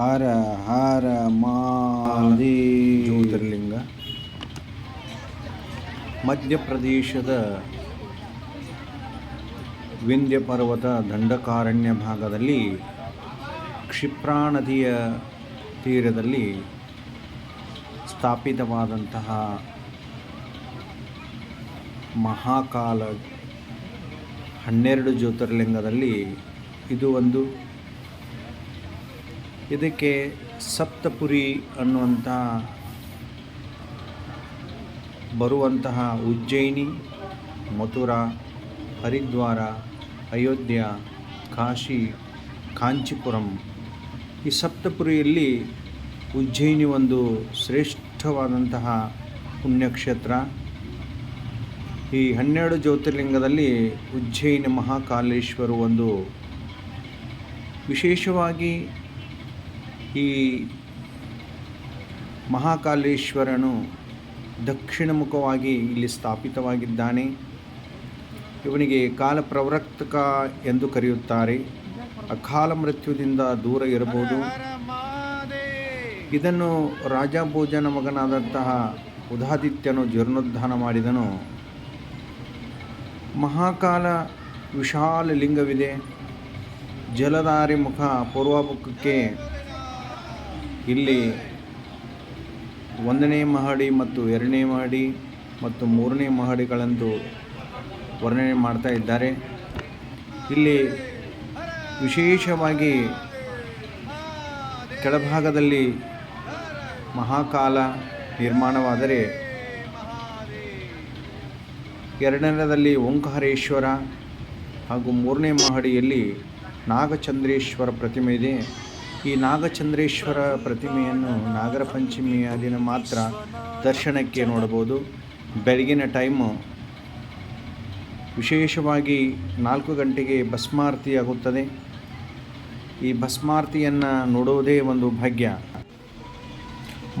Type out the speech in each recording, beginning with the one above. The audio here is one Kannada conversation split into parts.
ಹರ ಹರ ಮಾಲಿಂಗ ಜ್ಯೋತಿರ್ಲಿಂಗ. ಮಧ್ಯಪ್ರದೇಶದ ವಿಂಧ್ಯ ಪರ್ವತ ದಂಡಕಾರಣ್ಯ ಭಾಗದಲ್ಲಿ ಕ್ಷಿಪ್ರಾ ನದಿಯ ತೀರದಲ್ಲಿ ಸ್ಥಾಪಿತವಾದಂತಹ ಮಹಾಕಾಲ ಹನ್ನೆರಡು ಜ್ಯೋತಿರ್ಲಿಂಗದಲ್ಲಿ ಇದು ಒಂದು ಇದಕ್ಕೆ ಸಪ್ತಪುರಿ ಅನ್ನುವಂಥ ಬರುವಂತಹ ಉಜ್ಜಯಿನಿ, ಮಥುರಾ, ಹರಿದ್ವಾರ, ಅಯೋಧ್ಯ, ಕಾಶಿ, ಕಾಂಚಿಪುರಂ. ಈ ಸಪ್ತಪುರಿಯಲ್ಲಿ ಉಜ್ಜಯಿನಿ ಒಂದು ಶ್ರೇಷ್ಠವಾದಂತಹ ಪುಣ್ಯಕ್ಷೇತ್ರ. ಈ ಹನ್ನೆರಡು ಜ್ಯೋತಿರ್ಲಿಂಗದಲ್ಲಿ ಉಜ್ಜಯಿನಿ ಮಹಾಕಾಲೇಶ್ವರು ಒಂದು ವಿಶೇಷವಾಗಿ ಈ ಮಹಾಕಾಲೇಶ್ವರನು ದಕ್ಷಿಣ ಮುಖವಾಗಿ ಇಲ್ಲಿ ಸ್ಥಾಪಿತವಾಗಿದ್ದಾನೆ. ಇವನಿಗೆ ಕಾಲ ಪ್ರವರ್ತಕ ಎಂದು ಕರೆಯುತ್ತಾರೆ. ಅಕಾಲ ಮೃತ್ಯುದಿಂದ ದೂರ ಇರಬಹುದು. ಇದನ್ನು ರಾಜಭೋಜನ ಮಗನಾದಂತಹ ಉದಾದಿತ್ಯನು ಜೀರ್ಣೋದ್ಧಾನ ಮಾಡಿದನು. ಮಹಾಕಾಲ ವಿಶಾಲ ಲಿಂಗವಿದೆ. ಜಲಧಾರಿ ಮುಖ ಪೂರ್ವಮುಖಕ್ಕೆ ಇಲ್ಲಿ ಒಂದನೇ ಮಹಡಿ ಮತ್ತು ಎರಡನೇ ಮಹಡಿ ಮತ್ತು ಮೂರನೇ ಮಹಡಿಗಳಂದು ವರ್ಣನೆ ಮಾಡ್ತಾ ಇದ್ದಾರೆ. ಇಲ್ಲಿ ವಿಶೇಷವಾಗಿ ಕೆಳಭಾಗದಲ್ಲಿ ಮಹಾಕಾಲ ನಿರ್ಮಾಣವಾದರೆ ಎರಡನೇದಲ್ಲಿ ಓಂಕಾರೇಶ್ವರ ಹಾಗೂ ಮೂರನೇ ಮಹಡಿಯಲ್ಲಿ ನಾಗಚಂದ್ರೇಶ್ವರ ಪ್ರತಿಮೆ ಇದೆ. ಈ ನಾಗಚಂದ್ರೇಶ್ವರ ಪ್ರತಿಮೆಯನ್ನು ನಾಗರ ಪಂಚಮಿಯ ದಿನ ಮಾತ್ರ ದರ್ಶನಕ್ಕೆ ನೋಡಬಹುದು. ಬೆಳಗಿನ ಟೈಮು ವಿಶೇಷವಾಗಿ ನಾಲ್ಕು ಗಂಟೆಗೆ ಭಸ್ಮಾರತಿ ಆಗುತ್ತದೆ. ಈ ಭಸ್ಮಾರತಿಯನ್ನು ನೋಡುವುದೇ ಒಂದು ಭಾಗ್ಯ.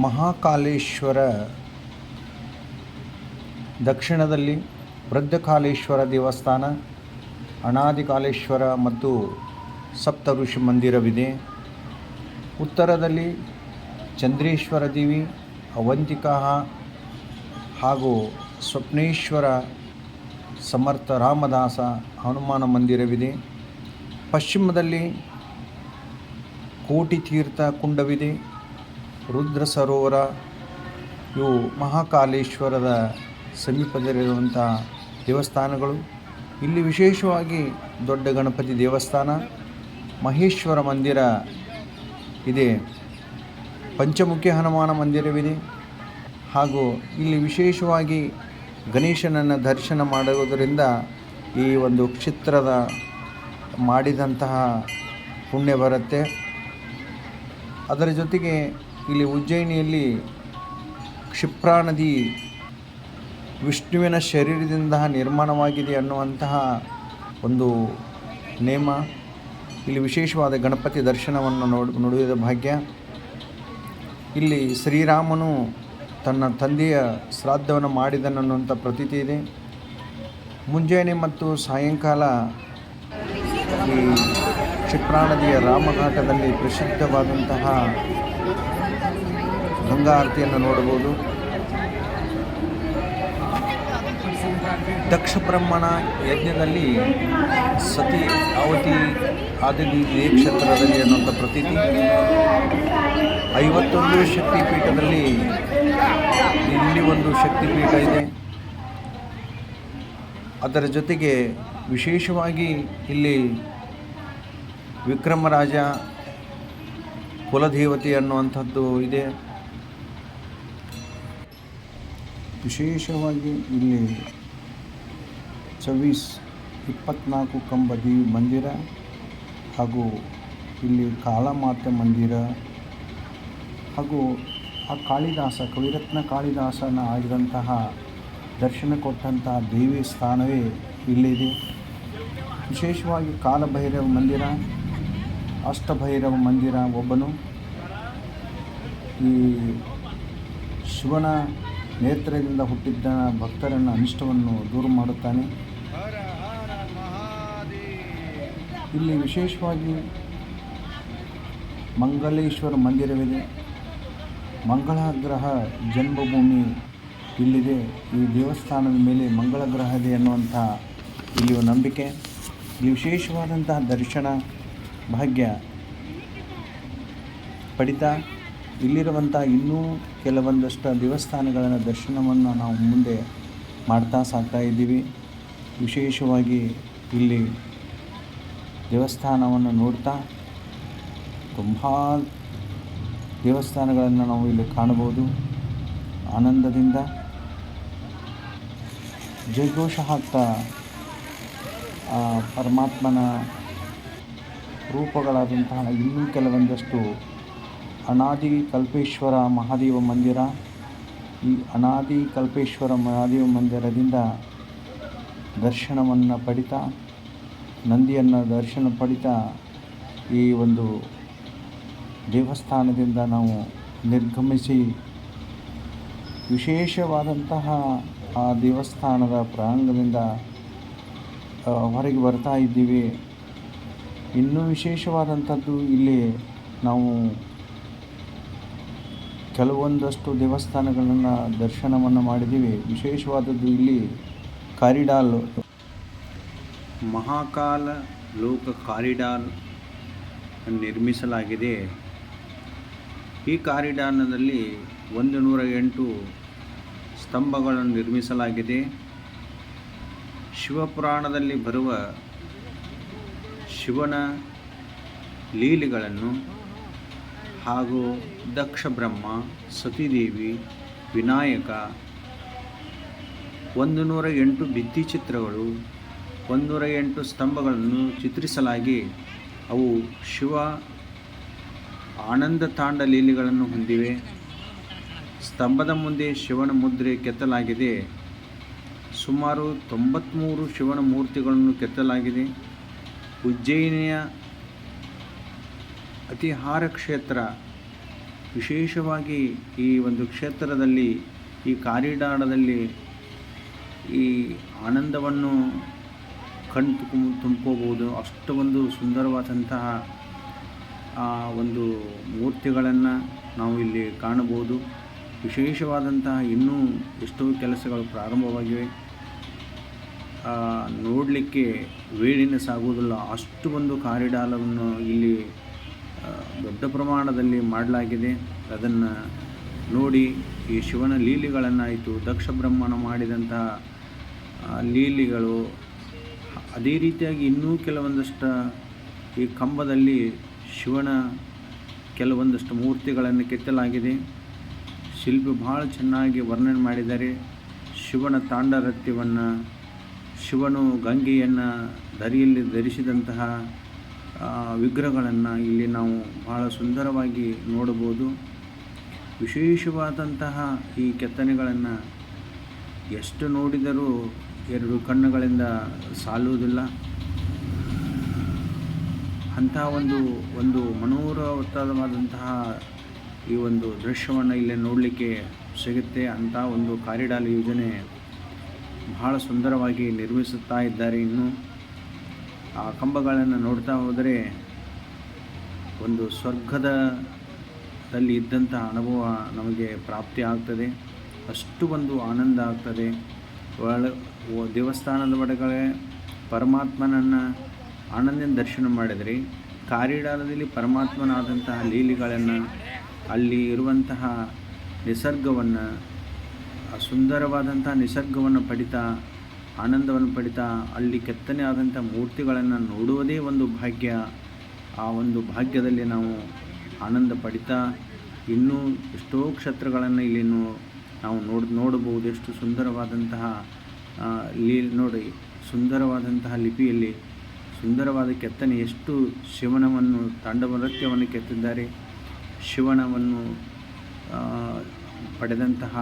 ಮಹಾಕಾಲೇಶ್ವರ ದಕ್ಷಿಣದಲ್ಲಿ ವೃದ್ಧಕಾಲೇಶ್ವರ ದೇವಸ್ಥಾನ ಅನಾದಿಕಾಲೇಶ್ವರ ಮತ್ತು ಸಪ್ತ ಋಷಿ ಮಂದಿರವಿದೆ. ಉತ್ತರದಲ್ಲಿ ಚಂದ್ರೇಶ್ವರ ದೇವಿ, ಅವಂತಿಕಾ ಹಾಗೂ ಸ್ವಪ್ನೇಶ್ವರ ಸಮರ್ಥ ರಾಮದಾಸ ಹನುಮಾನ ಮಂದಿರವಿದೆ. ಪಶ್ಚಿಮದಲ್ಲಿ ಕೋಟಿ ತೀರ್ಥ ಕುಂಡವಿದೆ. ರುದ್ರ ಸರೋವರ, ಇವು ಮಹಾಕಾಲೇಶ್ವರದ ಸಮೀಪದಲ್ಲಿರುವಂಥ ದೇವಸ್ಥಾನಗಳು. ಇಲ್ಲಿ ವಿಶೇಷವಾಗಿ ದೊಡ್ಡ ಗಣಪತಿ ದೇವಸ್ಥಾನ, ಮಹೇಶ್ವರ ಮಂದಿರ ಇದೆ. ಪಂಚಮುಖಿ ಹನುಮಾನ ಮಂದಿರವಿದೆ. ಹಾಗೂ ಇಲ್ಲಿ ವಿಶೇಷವಾಗಿ ಗಣೇಶನನ್ನು ದರ್ಶನ ಮಾಡುವುದರಿಂದ ಈ ಒಂದು ಕ್ಷಿತ್ರದ ಮಾಡಿದಂತಹ ಪುಣ್ಯ ಬರುತ್ತೆ. ಅದರ ಜೊತೆಗೆ ಇಲ್ಲಿ ಉಜ್ಜಯಿನಿಯಲ್ಲಿ ಕ್ಷಿಪ್ರಾ ನದಿ ವಿಷ್ಣುವಿನ ಶರೀರದಿಂದ ನಿರ್ಮಾಣವಾಗಿದೆ ಅನ್ನುವಂತಹ ಒಂದು ನೇಮ. ಇಲ್ಲಿ ವಿಶೇಷವಾದ ಗಣಪತಿ ದರ್ಶನವನ್ನು ನೋಡ್ ಭಾಗ್ಯ. ಇಲ್ಲಿ ಶ್ರೀರಾಮನು ತನ್ನ ತಂದೆಯ ಶ್ರಾದ್ದವನ್ನು ಮಾಡಿದನನ್ನುವಂಥ ಪ್ರತೀತಿ ಇದೆ. ಮುಂಜಾನೆ ಮತ್ತು ಸಾಯಂಕಾಲ ಈ ಕ್ಷಿಪ್ರಾ ನದಿಯ ರಾಮಘಾಟದಲ್ಲಿ ಪ್ರಸಿದ್ಧವಾದಂತಹ ಗಂಗಾ ಆರತಿಯನ್ನು ನೋಡಬಹುದು. ದಕ್ಷ ಬ್ರಹ್ಮಣ ಯಜ್ಞದಲ್ಲಿ ಸತಿ ಅವತಿ ಆದಿ ಕ್ಷೇತ್ರದಲ್ಲಿ ಅನ್ನುವಂಥ ಪ್ರತೀತಿ. ಐವತ್ತೊಂದು ಶಕ್ತಿಪೀಠದಲ್ಲಿ ಇಲ್ಲಿ ಒಂದು ಶಕ್ತಿಪೀಠ ಇದೆ. ಅದರ ಜೊತೆಗೆ ವಿಶೇಷವಾಗಿ ಇಲ್ಲಿ ವಿಕ್ರಮರಾಜ ಕುಲದೇವತೆ ಅನ್ನುವಂಥದ್ದು ಇದೆ. ವಿಶೇಷವಾಗಿ ಇಲ್ಲಿ ಚವೀಸ್ ಇಪ್ಪತ್ನಾಲ್ಕು ಕಂಬ ದೇವಿ ಮಂದಿರ ಹಾಗೂ ಇಲ್ಲಿ ಕಾಳಮಾತೆ ಮಂದಿರ ಹಾಗೂ ಆ ಕಾಳಿದಾಸ, ಕವಿರತ್ನ ಕಾಳಿದಾಸನ ಆಗಿದಂತಹ ದರ್ಶನ ಕೊಟ್ಟಂತಹ ದೇವಿ ಸ್ಥಾನವೇ ಇಲ್ಲಿದೆ. ವಿಶೇಷವಾಗಿ ಕಾಲಭೈರವ ಮಂದಿರ, ಅಷ್ಟಭೈರವ ಮಂದಿರ ಒಬ್ಬನು. ಈ ಶಿವನ ನೇತ್ರದಿಂದ ಹುಟ್ಟಿದ್ದ ಭಕ್ತರನ್ನು ಅನಿಷ್ಟವನ್ನು ದೂರ ಮಾಡುತ್ತಾನೆ. ಇಲ್ಲಿ ವಿಶೇಷವಾಗಿ ಮಂಗಲೇಶ್ವರ ಮಂದಿರವಿದೆ. ಮಂಗಳ ಗ್ರಹ ಜನ್ಮಭೂಮಿ ಇಲ್ಲಿದೆ. ಈ ದೇವಸ್ಥಾನದ ಮೇಲೆ ಮಂಗಳ ಗ್ರಹ ಇದೆ ಅನ್ನುವಂಥ ಇಲ್ಲಿಯ ನಂಬಿಕೆ. ಇಲ್ಲಿ ವಿಶೇಷವಾದಂತಹ ದರ್ಶನ ಭಾಗ್ಯ ಪಡಿತ. ಇಲ್ಲಿರುವಂಥ ಇನ್ನೂ ಕೆಲವೊಂದಷ್ಟು ದೇವಸ್ಥಾನಗಳನ್ನು ದರ್ಶನವನ್ನು ನಾವು ಮುಂದೆ ಮಾಡ್ತಾ ಸಾಗ್ತಾ ಇದ್ದೀವಿ. ವಿಶೇಷವಾಗಿ ಇಲ್ಲಿ ದೇವಸ್ಥಾನವನ್ನು ನೋಡ್ತಾ ತುಂಬ ದೇವಸ್ಥಾನಗಳನ್ನು ನಾವು ಇಲ್ಲಿ ಕಾಣಬಹುದು. ಆನಂದದಿಂದ ಜಯಘೋಷ ಹಾಕ್ತಾ ಪರಮಾತ್ಮನ ರೂಪಗಳಾದಂತಹ ಇನ್ನೂ ಕೆಲವೊಂದಷ್ಟು ಅನಾದಿ ಕಲ್ಪೇಶ್ವರ ಮಹಾದೇವ ಮಂದಿರ. ಈ ಅನಾದಿ ಕಲ್ಪೇಶ್ವರ ಮಹಾದೇವ ಮಂದಿರದಿಂದ ದರ್ಶನವನ್ನು ಪಡಿತಾ, ನಂದಿಯನ್ನು ದರ್ಶನ ಪಡಿತಾ ಈ ಒಂದು ದೇವಸ್ಥಾನದಿಂದ ನಾವು ನಿರ್ಗಮಿಸಿ ವಿಶೇಷವಾದಂತಹ ಆ ದೇವಸ್ಥಾನದ ಪ್ರಾಂಗಣದಿಂದ ಹೊರಗೆ ಬರ್ತಾ ಇದ್ದೀವಿ. ಇನ್ನೂ ವಿಶೇಷವಾದಂಥದ್ದು ಇಲ್ಲಿ ನಾವು ಕೆಲವೊಂದಷ್ಟು ದೇವಸ್ಥಾನಗಳನ್ನು ದರ್ಶನವನ್ನು ಮಾಡಿದ್ದೀವಿ. ವಿಶೇಷವಾದದ್ದು ಇಲ್ಲಿ ಕಾರಿಡಾಲ್. ಮಹಾಕಾಲ ಲೋಕ ಕಾರಿಡಾಲ್ ನಿರ್ಮಿಸಲಾಗಿದೆ. ಈ ಕಾರಿಡಾರ್ನಲ್ಲಿ ಒಂದು ನೂರ ಎಂಟು ಸ್ತಂಭಗಳನ್ನು ನಿರ್ಮಿಸಲಾಗಿದೆ. ಶಿವಪುರಾಣದಲ್ಲಿ ಬರುವ ಶಿವನ ಲೀಲೆಗಳನ್ನು ಹಾಗೂ ದಕ್ಷ ಬ್ರಹ್ಮ ಸತೀದೇವಿ, ವಿನಾಯಕ ಒಂದು ನೂರ ಎಂಟು ಭಿತ್ತಿಚಿತ್ರಗಳು ಒಂದೂರ ಎಂಟು ಸ್ತಂಭಗಳನ್ನು ಚಿತ್ರಿಸಲಾಗಿ ಅವು ಶಿವ ಆನಂದ ತಾಂಡ ಲೀಲೆಗಳನ್ನು ಹೊಂದಿವೆ. ಸ್ತಂಭದ ಮುಂದೆ ಶಿವನ ಮುದ್ರೆ ಕೆತ್ತಲಾಗಿದೆ. ಸುಮಾರು ತೊಂಬತ್ತ್ಮೂರು ಶಿವನ ಮೂರ್ತಿಗಳನ್ನು ಕೆತ್ತಲಾಗಿದೆ. ಉಜ್ಜಯಿನಿಯ ಅತಿಹಾರ ಕ್ಷೇತ್ರ. ವಿಶೇಷವಾಗಿ ಈ ಒಂದು ಕ್ಷೇತ್ರದಲ್ಲಿ, ಈ ಕಾರಿಡಾರದಲ್ಲಿ ಈ ಆನಂದವನ್ನು ಕಣ್ ತುಮ್ ತುಂಬ್ಕೋಬೋದು ಅಷ್ಟು ಒಂದು ಸುಂದರವಾದಂತಹ ಒಂದು ಮೂರ್ತಿಗಳನ್ನು ನಾವು ಇಲ್ಲಿ ಕಾಣಬಹುದು. ವಿಶೇಷವಾದಂತಹ ಇನ್ನೂ ಎಷ್ಟೋ ಕೆಲಸಗಳು ಪ್ರಾರಂಭವಾಗಿವೆ. ನೋಡಲಿಕ್ಕೆ ವೇಳಿನ ಸಾಗುವುದಿಲ್ಲ. ಅಷ್ಟು ಒಂದು ಕಾರಿಡಾಲವನ್ನು ಇಲ್ಲಿ ದೊಡ್ಡ ಪ್ರಮಾಣದಲ್ಲಿ ಮಾಡಲಾಗಿದೆ. ಅದನ್ನು ನೋಡಿ ಈ ಶಿವನ ಲೀಲಿಗಳನ್ನಾಯಿತು. ದಕ್ಷ ಬ್ರಹ್ಮನ ಮಾಡಿದಂತಹ ಲೀಲಿಗಳು ಅದೇ ರೀತಿಯಾಗಿ ಇನ್ನೂ ಕೆಲವೊಂದಷ್ಟು ಈ ಕಂಬದಲ್ಲಿ ಶಿವನ ಕೆಲವೊಂದಷ್ಟು ಮೂರ್ತಿಗಳನ್ನು ಕೆತ್ತಲಾಗಿದೆ. ಶಿಲ್ಪಿ ಭಾಳ ಚೆನ್ನಾಗಿ ವರ್ಣನೆ ಮಾಡಿದ್ದಾರೆ. ಶಿವನ ತಾಂಡರತ್ಯವನ್ನು, ಶಿವನು ಗಂಗೆಯನ್ನು ದರಿಯಲ್ಲಿ ಧರಿಸಿದಂತಹ ವಿಗ್ರಹಗಳನ್ನು ಇಲ್ಲಿ ನಾವು ಬಹಳ ಸುಂದರವಾಗಿ ನೋಡಬಹುದು. ವಿಶೇಷವಾದಂತಹ ಈ ಕೆತ್ತನೆಗಳನ್ನು ಎಷ್ಟು ನೋಡಿದರೂ ಎರಡು ಕಣ್ಣುಗಳಿಂದ ಸಾಲುವುದಿಲ್ಲ. ಅಂತಹ ಒಂದು ಒಂದು ಮನೋರವತ್ತಾದವಾದಂತಹ ಈ ಒಂದು ದೃಶ್ಯವನ್ನು ಇಲ್ಲಿ ನೋಡಲಿಕ್ಕೆ ಸಿಗುತ್ತೆ. ಅಂಥ ಒಂದು ಕಾರಿಡಾರ್ ಯೋಜನೆ ಬಹಳ ಸುಂದರವಾಗಿ ನಿರ್ಮಿಸುತ್ತಾ ಇದ್ದಾರೆ ಇನ್ನು. ಆ ಕಂಬಗಳನ್ನು ನೋಡ್ತಾ ಹೋದರೆ ಒಂದು ಸ್ವರ್ಗದ ದಲ್ಲಿ ಇದ್ದಂಥ ಅನುಭವ ನಮಗೆ ಪ್ರಾಪ್ತಿ ಆಗ್ತದೆ. ಅಷ್ಟು ಒಂದು ಆನಂದ ಆಗ್ತದೆ. ಒಳ ದೇವಸ್ಥಾನದ ಒಳಗಡೆ ಪರಮಾತ್ಮನನ್ನು ಆನಂದಿನ ದರ್ಶನ ಮಾಡಿದ್ರಿ ಕಾರಿಡಾರದಲ್ಲಿ ಪರಮಾತ್ಮನಾದಂತಹ ಲೀಲಿಗಳನ್ನು, ಅಲ್ಲಿ ಇರುವಂತಹ ನಿಸರ್ಗವನ್ನು ಸುಂದರವಾದಂಥ ನಿಸರ್ಗವನ್ನು ಪಡಿತಾ, ಆನಂದವನ್ನು ಪಡಿತಾ, ಅಲ್ಲಿ ಕೆತ್ತನೆ ಆದಂಥ ಮೂರ್ತಿಗಳನ್ನು ನೋಡುವುದೇ ಒಂದು ಭಾಗ್ಯ. ಆ ಒಂದು ಭಾಗ್ಯದಲ್ಲಿ ನಾವು ಆನಂದ ಪಡಿತಾ ಇನ್ನೂ ಎಷ್ಟೋ ಕ್ಷೇತ್ರಗಳನ್ನು ಇಲ್ಲಿ ನಾವು ನೋಡ್, ನೋಡಬಹುದು. ಎಷ್ಟು ಸುಂದರವಾದಂತಹ ಲೀ ನೋಡಿ, ಸುಂದರವಾದಂತಹ ಲಿಪಿಯಲ್ಲಿ ಸುಂದರವಾದ ಕೆತ್ತನೆ. ಎಷ್ಟು ಶಿವನವನ್ನು, ತಾಂಡವ ನೃತ್ಯವನ್ನು ಕೆತ್ತಿದ್ದಾರೆ. ಶಿವನವನ್ನು ಪಡೆದಂತಹ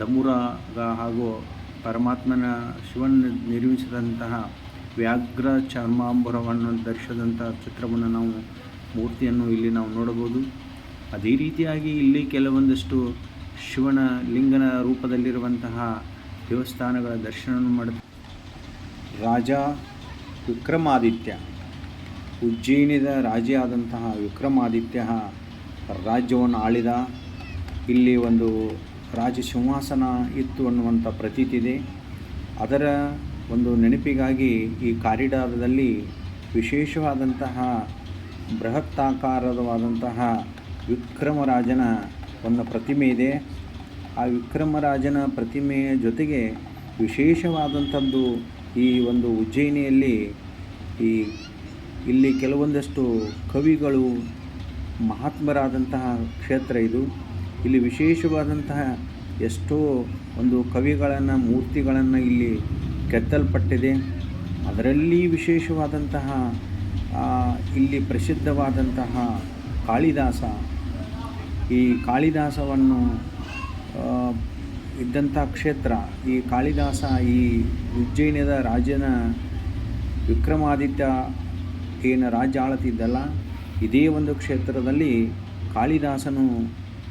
ಡಮುರಾಗ ಹಾಗೂ ಪರಮಾತ್ಮನ ಶಿವನ ನಿರ್ಮಿಸಿದಂತಹ ವ್ಯಾಘ್ರ ಚರ್ಮಾಂಬರವನ್ನು ಧರಿಸಿದಂಥ ಚಿತ್ರವನ್ನು ನಾವು, ಮೂರ್ತಿಯನ್ನು ಇಲ್ಲಿ ನಾವು ನೋಡಬಹುದು. ಅದೇ ರೀತಿಯಾಗಿ ಇಲ್ಲಿ ಕೆಲವೊಂದಷ್ಟು ಶಿವನ ಲಿಂಗನ ರೂಪದಲ್ಲಿರುವಂತಹ ದೇವಸ್ಥಾನಗಳ ದರ್ಶನವನ್ನು ಮಾಡ ರಾಜ ವಿಕ್ರಮಾದಿತ್ಯ, ಉಜ್ಜಯಿನಿದ ರಾಜೆಯಾದಂತಹ ವಿಕ್ರಮಾದಿತ್ಯ ರಾಜ್ಯವನ್ನು ಆಳಿದ. ಇಲ್ಲಿ ಒಂದು ರಾಜ ಸಿಂಹಾಸನ ಇತ್ತು ಅನ್ನುವಂಥ ಪ್ರತೀತಿ ಇದೆ ಅದರ ಒಂದು ನೆನಪಿಗಾಗಿ ಈ ಕಾರಿಡಾರದಲ್ಲಿ ವಿಶೇಷವಾದಂತಹ ಬೃಹತ್ತಾಕಾರವಾದಂತಹ ವಿಕ್ರಮರಾಜನ ಒಂದು ಪ್ರತಿಮೆ ಇದೆ. ಆ ವಿಕ್ರಮರಾಜನ ಪ್ರತಿಮೆಯ ಜೊತೆಗೆ ವಿಶೇಷವಾದಂಥದ್ದು ಈ ಒಂದು ಉಜ್ಜಯಿನಿಯಲ್ಲಿ ಈ ಇಲ್ಲಿ ಕೆಲವೊಂದಷ್ಟು ಕವಿಗಳು ಮಹಾತ್ಮರಾದಂತಹ ಕ್ಷೇತ್ರ ಇದು. ಇಲ್ಲಿ ವಿಶೇಷವಾದಂತಹ ಎಷ್ಟೋ ಒಂದು ಕವಿಗಳನ್ನು, ಮೂರ್ತಿಗಳನ್ನು ಇಲ್ಲಿ ಕೆತ್ತಲ್ಪಟ್ಟಿದೆ ಅದರಲ್ಲಿ ವಿಶೇಷವಾದಂತಹ ಇಲ್ಲಿ ಪ್ರಸಿದ್ಧವಾದಂತಹ ಕಾಳಿದಾಸ. ಈ ಕಾಳಿದಾಸವನ್ನು ಇದ್ದಂಥ ಕ್ಷೇತ್ರ, ಈ ಕಾಳಿದಾಸ, ಈ ಉಜ್ಜಯಿನದ ರಾಜನ ವಿಕ್ರಮಾದಿತ್ಯ ಏನು ರಾಜ್ಯ ಆಳತಿದ್ದಲ್ಲ ಇದೇ ಒಂದು ಕ್ಷೇತ್ರದಲ್ಲಿ ಕಾಳಿದಾಸನು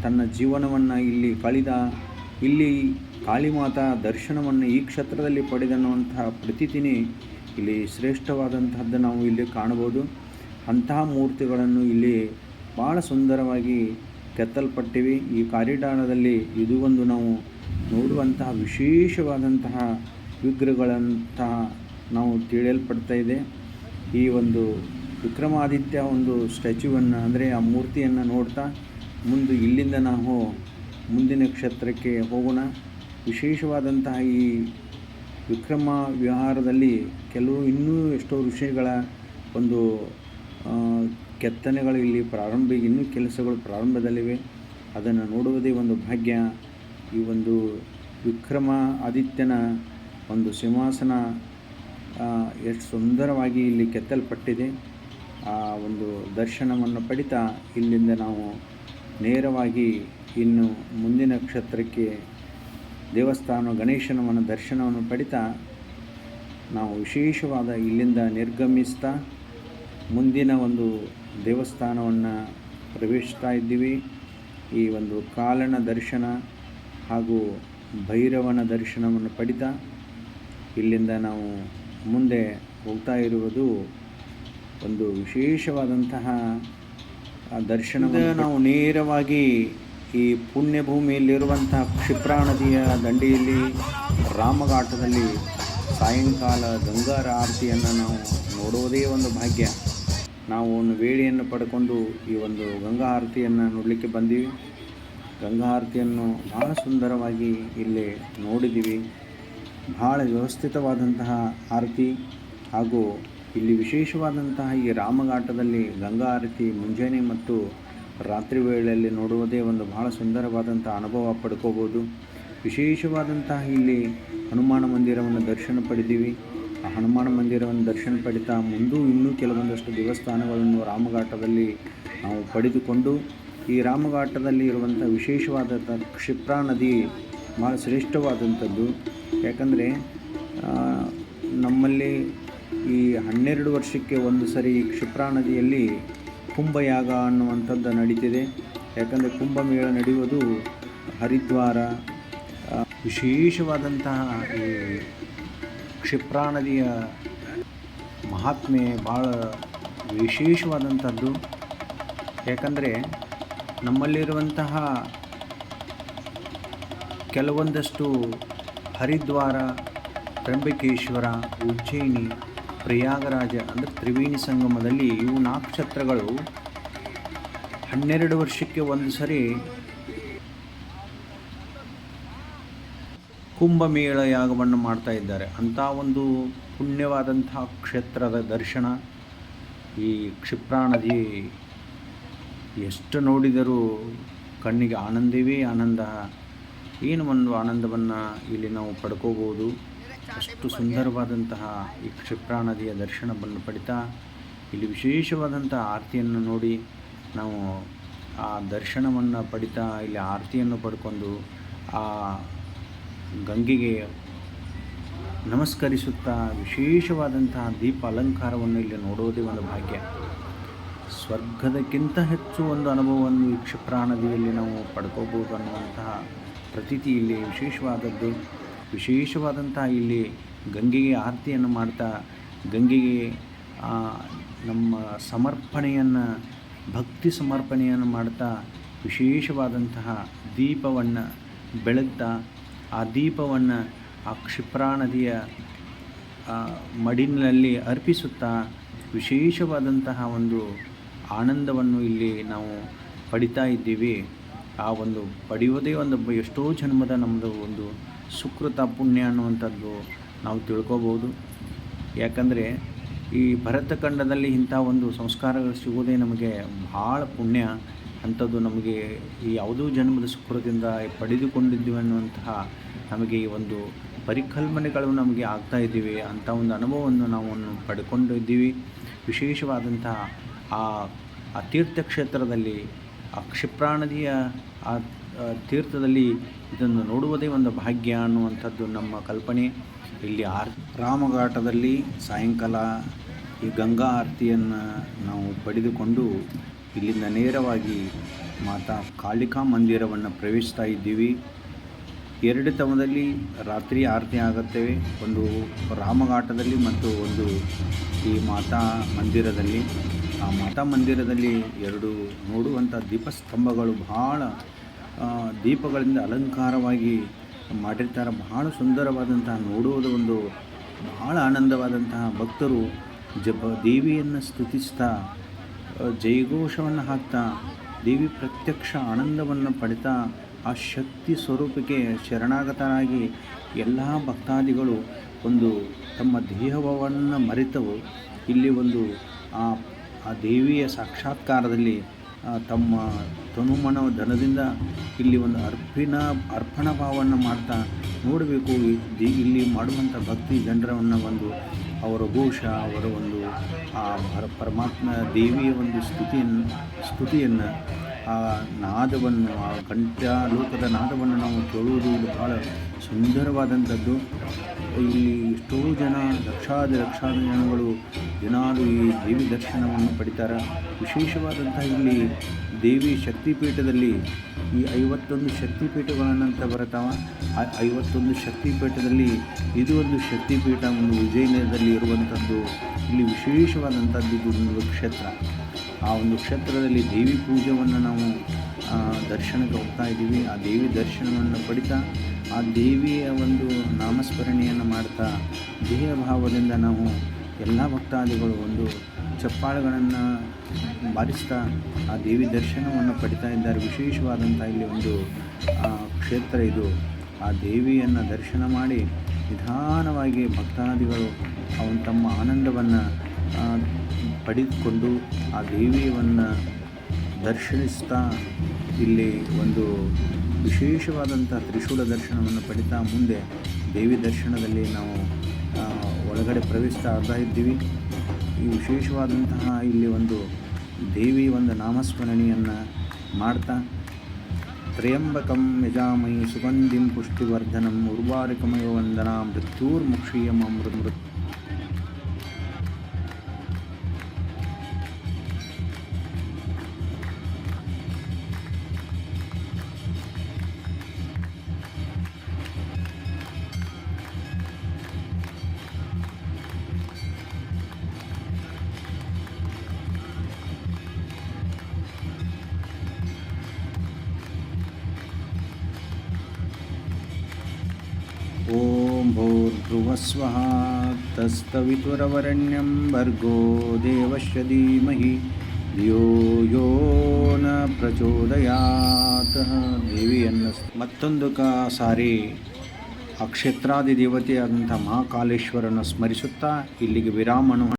ತನ್ನ ಜೀವನವನ್ನು ಇಲ್ಲಿ ಕಳೆದ ಇಲ್ಲಿ ಕಾಳಿಮಾತಾ ದರ್ಶನವನ್ನು ಈ ಕ್ಷೇತ್ರದಲ್ಲಿ ಪಡೆದನ್ನುವಂತಹ ಪ್ರತೀತಿನೇ ಇಲ್ಲಿ ಶ್ರೇಷ್ಠವಾದಂತಹದ್ದು ನಾವು ಇಲ್ಲಿ ಕಾಣಬಹುದು. ಅಂತಹ ಮೂರ್ತಿಗಳನ್ನು ಇಲ್ಲಿ ಭಾಳ ಸುಂದರವಾಗಿ ಕೆತ್ತಲ್ಪಟ್ಟಿವೆ. ಈ ಕಾರಿಡಾರದಲ್ಲಿ ಇದು ಒಂದು ನಾವು ನೋಡುವಂತಹ ವಿಶೇಷವಾದಂತಹ ವಿಗ್ರಹಗಳಂತಹ ನಾವು ತಿಳಿಯಲ್ಪಡ್ತಾ ಇದೆ. ಈ ಒಂದು ವಿಕ್ರಮಾದಿತ್ಯ ಒಂದು ಸ್ಟ್ಯಾಚ್ಯೂವನ್ನು ಅಂದರೆ ಆ ಮೂರ್ತಿಯನ್ನು ನೋಡ್ತಾ ಮುಂದೆ ಇಲ್ಲಿಂದ ನಾವು ಮುಂದಿನ ಕ್ಷೇತ್ರಕ್ಕೆ ಹೋಗೋಣ. ವಿಶೇಷವಾದಂತಹ ಈ ವಿಕ್ರಮ ವಿಹಾರದಲ್ಲಿ ಕೆಲವು ಇನ್ನೂ ಎಷ್ಟೋ ಋಷಿಗಳ ಒಂದು ಕೆತ್ತನೆಗಳು ಇಲ್ಲಿ ಪ್ರಾರಂಭ, ಇನ್ನೂ ಕೆಲಸಗಳು ಪ್ರಾರಂಭದಲ್ಲಿವೆ. ಅದನ್ನು ನೋಡುವುದೇ ಒಂದು ಭಾಗ್ಯ. ಈ ಒಂದು ವಿಕ್ರಮ ಆದಿತ್ಯನ ಒಂದು ಸಿಂಹಾಸನ ಎಷ್ಟು ಸುಂದರವಾಗಿ ಇಲ್ಲಿ ಕೆತ್ತಲ್ಪಟ್ಟಿದೆ. ಆ ಒಂದು ದರ್ಶನವನ್ನು ಪಡಿತಾ ಇಲ್ಲಿಂದ ನಾವು ನೇರವಾಗಿ ಇನ್ನು ಮುಂದಿನ ಕ್ಷೇತ್ರಕ್ಕೆ ದೇವಸ್ಥಾನ ಗಣೇಶನವನ ದರ್ಶನವನ್ನು ಪಡಿತಾ ನಾವು ವಿಶೇಷವಾದ ಇಲ್ಲಿಂದ ನಿರ್ಗಮಿಸ್ತಾ ಮುಂದಿನ ಒಂದು ದೇವಸ್ಥಾನವನ್ನು ಪ್ರವೇಶಿಸ್ತಾ ಇದ್ದೀವಿ. ಈ ಒಂದು ಕಾಲನ ದರ್ಶನ ಹಾಗೂ ಭೈರವನ ದರ್ಶನವನ್ನು ಪಡಿತಾ ಇಲ್ಲಿಂದ ನಾವು ಮುಂದೆ ಹೋಗ್ತಾ ಇರುವುದು ಒಂದು ವಿಶೇಷವಾದಂತಹ ಆ ದರ್ಶನವನ್ನು ನಾವು ನೇರವಾಗಿ ಈ ಪುಣ್ಯಭೂಮಿಯಲ್ಲಿರುವಂಥ ಕ್ಷಿಪ್ರಾ ನದಿಯ ದಂಡೆಯಲ್ಲಿ ರಾಮಘಾಟದಲ್ಲಿ ಸಾಯಂಕಾಲ ಗಂಗಾರ ಆರತಿಯನ್ನು ನಾವು ನೋಡುವುದೇ ಒಂದು ಭಾಗ್ಯ. ನಾವು ಒಂದು ವೇಳೆಯನ್ನು ಪಡ್ಕೊಂಡು ಈ ಒಂದು ಗಂಗಾ ಆರತಿಯನ್ನು ನೋಡಲಿಕ್ಕೆ ಬಂದೀವಿ. ಗಂಗಾ ಆರತಿಯನ್ನು ಬಹಳ ಸುಂದರವಾಗಿ ಇಲ್ಲಿ ನೋಡಿದ್ದೀವಿ ಬಹಳ ವ್ಯವಸ್ಥಿತವಾದಂತಹ ಆರತಿ ಹಾಗೂ ಇಲ್ಲಿ ವಿಶೇಷವಾದಂತಹ ಈ ರಾಮಘಾಟದಲ್ಲಿ ಗಂಗಾ ಆರತಿ ಮುಂಜಾನೆ ಮತ್ತು ರಾತ್ರಿ ವೇಳೆಯಲ್ಲಿ ನೋಡುವುದೇ ಒಂದು ಬಹಳ ಸುಂದರವಾದಂಥ ಅನುಭವ ಪಡ್ಕೋಬೋದು. ವಿಶೇಷವಾದಂತಹ ಇಲ್ಲಿ ಹನುಮಾನ ಮಂದಿರವನ್ನು ದರ್ಶನ ಪಡೆದೀವಿ. ಆ ಹನುಮಾನ ಮಂದಿರವನ್ನು ದರ್ಶನ ಪಡಿತಾ ಮುಂದೂ ಇನ್ನೂ ಕೆಲವೊಂದಷ್ಟು ದೇವಸ್ಥಾನಗಳನ್ನು ರಾಮಘಾಟದಲ್ಲಿ ನಾವು ಪಡೆದುಕೊಂಡು, ಈ ರಾಮಘಾಟದಲ್ಲಿ ಇರುವಂಥ ವಿಶೇಷವಾದಂಥ ಕ್ಷಿಪ್ರಾ ನದಿ ಭಾಳ ಶ್ರೇಷ್ಠವಾದಂಥದ್ದು. ಯಾಕಂದರೆ ನಮ್ಮಲ್ಲಿ ಈ ಹನ್ನೆರಡು ವರ್ಷಕ್ಕೆ ಒಂದು ಸರಿ ಕ್ಷಿಪ್ರಾ ನದಿಯಲ್ಲಿ ಕುಂಭಯಾಗ ಅನ್ನುವಂಥದ್ದು ನಡೀತಿದೆ. ಯಾಕಂದರೆ ಕುಂಭಮೇಳ ನಡೆಯುವುದು ಹರಿದ್ವಾರ. ವಿಶೇಷವಾದಂತಹ ಈ ಕ್ಷಿಪ್ರಾ ನದಿಯ ಮಹಾತ್ಮೆ ಭಾಳ ವಿಶೇಷವಾದಂಥದ್ದು. ಯಾಕಂದರೆ ನಮ್ಮಲ್ಲಿರುವಂತಹ ಕೆಲವೊಂದಷ್ಟು ಹರಿದ್ವಾರ ತ್ರಂಬಕೇಶ್ವರ ಉಜ್ಜಯಿನಿ ಪ್ರಯಾಗರಾಜ ಅಂದರೆ ತ್ರಿವೇಣಿ ಸಂಗಮದಲ್ಲಿ ಇವು ನಾಕ್ಷತ್ರಗಳು ಕ್ಷೇತ್ರಗಳು ಹನ್ನೆರಡು ವರ್ಷಕ್ಕೆ ಒಂದು ಸರಿ ಕುಂಭಮೇಳ ಯಾಗವನ್ನು ಮಾಡ್ತಾ ಇದ್ದಾರೆ. ಅಂಥ ಒಂದು ಪುಣ್ಯವಾದಂಥ ಕ್ಷೇತ್ರದ ದರ್ಶನ ಈ ಕ್ಷಿಪ್ರಾ ನದಿ ಎಷ್ಟು ನೋಡಿದರೂ ಕಣ್ಣಿಗೆ ಆನಂದವೇ ಆನಂದ. ಏನು ಒಂದು ಆನಂದವನ್ನು ಇಲ್ಲಿ ನಾವು ಪಡ್ಕೋಬೋದು. ಅಷ್ಟು ಸುಂದರವಾದಂತಹ ಈ ಕ್ಷಿಪ್ರಾ ನದಿಯ ದರ್ಶನವನ್ನು ಪಡಿತಾ. ಇಲ್ಲಿ ವಿಶೇಷವಾದಂಥ ಆರತಿಯನ್ನು ನೋಡಿ ನಾವು ಆ ದರ್ಶನವನ್ನು ಪಡಿತಾ, ಇಲ್ಲಿ ಆರತಿಯನ್ನು ಪಡ್ಕೊಂಡು ಆ ಗಂಗೆಗೆ ನಮಸ್ಕರಿಸುತ್ತಾ ವಿಶೇಷವಾದಂತಹ ದೀಪ ಅಲಂಕಾರವನ್ನು ಇಲ್ಲಿ ನೋಡುವುದೇ ಒಂದು ಭಾಗ್ಯ. ಸ್ವರ್ಗದಕ್ಕಿಂತ ಹೆಚ್ಚು ಒಂದು ಅನುಭವವನ್ನು ಈ ಕ್ಷಿಪ್ರಾ ನದಿಯಲ್ಲಿ ನಾವು ಪಡ್ಕೋಬೋದು ಅನ್ನುವಂತಹ ಪ್ರತೀತಿ ಇಲ್ಲಿ ವಿಶೇಷವಾದದ್ದು. ವಿಶೇಷವಾದಂತಹ ಇಲ್ಲಿ ಗಂಗೆಗೆ ಆರತಿಯನ್ನು ಮಾಡ್ತಾ ಗಂಗೆಗೆ ನಮ್ಮ ಸಮರ್ಪಣೆಯನ್ನು ಭಕ್ತಿ ಸಮರ್ಪಣೆಯನ್ನು ಮಾಡ್ತಾ ವಿಶೇಷವಾದಂತಹ ದೀಪವನ್ನು ಬೆಳಗ್ತಾ ಆ ದೀಪವನ್ನು ಆ ಕ್ಷಿಪ್ರಾ ನದಿಯ ಆ, ಮಡಿಲಿನಲ್ಲಿ ಅರ್ಪಿಸುತ್ತಾ ವಿಶೇಷವಾದಂತಹ ಒಂದು ಆನಂದವನ್ನು ಇಲ್ಲಿ ನಾವು ಪಡಿತಾ ಇದ್ದೀವಿ. ಆ ಒಂದು ಪಡೆಯೋದೇ ಒಂದು ಎಷ್ಟೋ ಜನ್ಮದ ನಮ್ಮದು ಒಂದು ಸುಕೃತ ಪುಣ್ಯ ಅನ್ನುವಂಥದ್ದು ನಾವು ತಿಳ್ಕೊಬೋದು. ಯಾಕಂದರೆ ಈ ಭರತಖಂಡದಲ್ಲಿ ಇಂಥ ಒಂದು ಸಂಸ್ಕಾರಗಳು ಸಿಗೋದೇ ನಮಗೆ ಭಾಳ ಪುಣ್ಯ. ಅಂಥದ್ದು ನಮಗೆ ಈ ಯಾವುದೋ ಜನ್ಮದ ಸುಕೃತದಿಂದ ಪಡೆದುಕೊಂಡಿದ್ದೀವಿ ಅನ್ನುವಂತಹ ನಮಗೆ ಈ ಒಂದು ಪರಿಕಲ್ಪನೆಗಳು ನಮಗೆ ಆಗ್ತಾ ಇದ್ದೀವಿ. ಅಂಥ ಒಂದು ಅನುಭವವನ್ನು ನಾವು ಪಡ್ಕೊಂಡಿದ್ದೀವಿ. ವಿಶೇಷವಾದಂತಹ ಆ ತೀರ್ಥಕ್ಷೇತ್ರದಲ್ಲಿ ಆ ಕ್ಷಿಪ್ರಾ ನದಿಯ ಆ ಆ ತೀರ್ಥದಲ್ಲಿ ಇದನ್ನು ನೋಡುವುದೇ ಒಂದು ಭಾಗ್ಯ ಅನ್ನುವಂಥದ್ದು ನಮ್ಮ ಕಲ್ಪನೆ. ಇಲ್ಲಿ ಆರ್, ರಾಮಘಾಟದಲ್ಲಿ ಸಾಯಂಕಾಲ ಈ ಗಂಗಾ ಆರತಿಯನ್ನು ನಾವು ಪಡೆದುಕೊಂಡು ಇಲ್ಲಿಂದ ನೇರವಾಗಿ ಮಾತಾ ಕಾಳಿಕಾ ಮಂದಿರವನ್ನು ಪ್ರವೇಶಿಸ್ತಾ ಇದ್ದೀವಿ. ಎರಡು ತಮದಲ್ಲಿ ರಾತ್ರಿ ಆರತಿ ಆಗುತ್ತೇವೆ. ಒಂದು ರಾಮಘಾಟದಲ್ಲಿ ಮತ್ತು ಒಂದು ಈ ಮಾತಾ ಮಂದಿರದಲ್ಲಿ. ಆ ಮಾತಾ ಮಂದಿರದಲ್ಲಿ ಎರಡು ನೋಡುವಂಥ ದೀಪಸ್ತಂಭಗಳು ಬಹಳ ದೀಪಗಳಿಂದ ಅಲಂಕಾರವಾಗಿ ಮಾಡಿರ್ತಾರೆ. ಬಹಳ ಸುಂದರವಾದಂತಹ ನೋಡುವುದು ಒಂದು ಬಹಳ ಆನಂದವಾದಂತಹ ಭಕ್ತರು ಜಪ ದೇವಿಯನ್ನು ಸ್ತುತಿಸ್ತಾ ಜಯಘೋಷವನ್ನು ಹಾಕ್ತಾ, ದೇವಿ ಪ್ರತ್ಯಕ್ಷ ಆನಂದವನ್ನು ಪಡಿತಾ, ಆ ಶಕ್ತಿ ಸ್ವರೂಪಕ್ಕೆ ಶರಣಾಗತರಾಗಿ ಎಲ್ಲ ಭಕ್ತಾದಿಗಳು ಒಂದು ತಮ್ಮ ದೇಹವನ್ನು ಮರೆತವು. ಇಲ್ಲಿ ಒಂದು ಆ ಆ ದೇವಿಯ ಸಾಕ್ಷಾತ್ಕಾರದಲ್ಲಿ ತಮ್ಮ ತನುಮನ ಧನದಿಂದ ಇಲ್ಲಿ ಒಂದು ಅರ್ಪಿನ ಅರ್ಪಣ ಭಾವವನ್ನು ಮಾಡ್ತಾ ನೋಡಬೇಕು. ಇಲ್ಲಿ ಮಾಡುವಂಥ ಭಕ್ತಿ ಜನರವನ್ನು ಒಂದು ಅವರ ಘೋಷ, ಅವರ ಒಂದು, ಆ ಪರ, ಪರಮಾತ್ಮ ದೇವಿಯ ಒಂದು ಸ್ತುತಿಯನ್ನು ಸ್ತುತಿಯನ್ನು, ಆ ನಾದವನ್ನು, ಆ ಕಂಠ ಲೋಕದ ನಾದವನ್ನು ನಾವು ಕೇಳುವುದು ಬಹಳ ಸುಂದರವಾದಂಥದ್ದು. ಇಲ್ಲಿ ಎಷ್ಟೋ ಜನ ಲಕ್ಷಾದಿ ಲಕ್ಷಾದಿ ಜನಗಳು ದಿನಾಲು ಈ ದೇವಿ ದರ್ಶನವನ್ನು ಪಡಿತಾರೆ. ವಿಶೇಷವಾದಂಥ ಇಲ್ಲಿ ದೇವಿ ಶಕ್ತಿಪೀಠದಲ್ಲಿ ಈ ಐವತ್ತೊಂದು ಶಕ್ತಿಪೀಠಗಳನ್ನಂತ ಬರ್ತಾವ. ಆ ಐವತ್ತೊಂದು ಶಕ್ತಿಪೀಠದಲ್ಲಿ ಇದು ಒಂದು ಶಕ್ತಿಪೀಠ, ಒಂದು ವಿಜಯನಗರದಲ್ಲಿ ಇರುವಂಥದ್ದು. ಇಲ್ಲಿ ವಿಶೇಷವಾದಂಥದ್ದು ಇದು ಒಂದು ಕ್ಷೇತ್ರ. ಆ ಒಂದು ಕ್ಷೇತ್ರದಲ್ಲಿ ದೇವಿ ಪೂಜೆಯನ್ನು ನಾವು ದರ್ಶನಕ್ಕೆ ಹೋಗ್ತಾ ಇದ್ದೀವಿ. ಆ ದೇವಿ ದರ್ಶನವನ್ನು ಪಡಿತಾ ಆ ದೇವಿಯ ಒಂದು ನಾಮಸ್ಮರಣೆಯನ್ನು ಮಾಡ್ತಾ ದೇಹ ಭಾವದಿಂದ ನಾವು ಎಲ್ಲ ಭಕ್ತಾದಿಗಳು ಒಂದು ಚಪ್ಪಾಳುಗಳನ್ನು ಬಾರಿಸ್ತಾ ಆ ದೇವಿ ದರ್ಶನವನ್ನು ಪಡಿತಾ ಇದ್ದಾರೆ. ವಿಶೇಷವಾದಂಥ ಇಲ್ಲಿ ಒಂದು ಕ್ಷೇತ್ರ ಇದು. ಆ ದೇವಿಯನ್ನು ದರ್ಶನ ಮಾಡಿ ನಿಧಾನವಾಗಿ ಭಕ್ತಾದಿಗಳು ಅವನು ತಮ್ಮ ಆನಂದವನ್ನು ಪಡೆದುಕೊಂಡು ಆ ದೇವಿಯನ್ನು ದರ್ಶನಿಸ್ತಾ ಇಲ್ಲಿ ಒಂದು ವಿಶೇಷವಾದಂಥ ತ್ರಿಶೂಲ ದರ್ಶನವನ್ನು ಪಡಿತಾ ಮುಂದೆ ದೇವಿ ದರ್ಶನದಲ್ಲಿ ನಾವು ಒಳಗಡೆ ಪ್ರವೇಶಿಸ್ತಾ ಇದ್ದೀವಿ. ಈ ವಿಶೇಷವಾದಂತಹ ಇಲ್ಲಿ ಒಂದು ದೇವಿ ಒಂದು ನಾಮಸ್ಮರಣೆಯನ್ನು ಮಾಡ್ತಾ, ತ್ರಯಂಬಕಂ ಯಜಾಮಯಿ ಸುಗಂಧಿಂ ಪುಷ್ಟಿವರ್ಧನಂ ಉರ್ವಾರಿಕಮಯ ವಂದನಾ ಮೃತ್ಯುರ್ಮುಕ್ಷೀಯಂ ಮೃತ್ भूर्भुवस्वः तस्तवितुरवरण्यं भर्गो देवस्य धीमहि ಧಿಯೋ ಯೋ ನ ಪ್ರಚೋದಯಾತ್ ದೇವಿಯನ್ನು ಮತ್ತೊಂದು ಕ ಸಾರಿ ಆ ಕ್ಷೇತ್ರಾದಿ ದೇವತೆಯಾದಂಥ ಮಹಾಕಾಲೇಶ್ವರನ ಸ್ಮರಿಸುತ್ತಾ ಇಲ್ಲಿಗೆ ವಿರಾಮನು